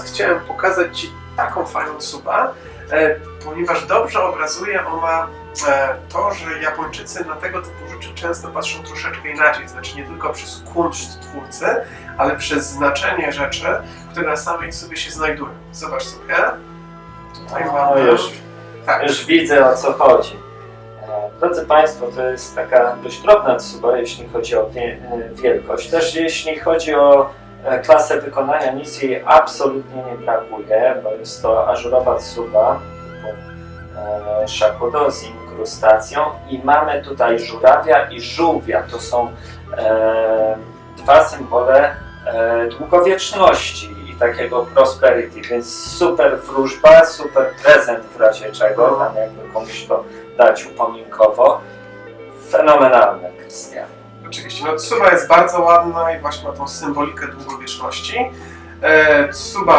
teraz chciałem pokazać Ci taką fajną subę, e, ponieważ dobrze obrazuje ona e, to, że Japończycy na tego typu rzeczy często patrzą troszeczkę inaczej. Znaczy nie tylko przez kunszt twórcy, ale przez znaczenie rzeczy, które na samej sobie się znajdują. Zobacz sobie. Tutaj No mamy. już, Tak, już widzę o co chodzi. E, Drodzy Państwo, to jest taka dość drobna tsuba, jeśli chodzi o wie, wielkość. Też jeśli chodzi o klasę wykonania, jej absolutnie nie brakuje, bo jest to ażurowa tsuba e, shakudo z inkrustacją i mamy tutaj żurawia i żółwia. To są e, dwa symbole e, długowieczności i takiego prosperity, więc super wróżba, super prezent w razie czego, tam jakby komuś to dać upominkowo. Fenomenalne, Krystian. Oczywiście, no Tsuba jest bardzo ładna i właśnie ma tą symbolikę długowieczności. E, Tsuba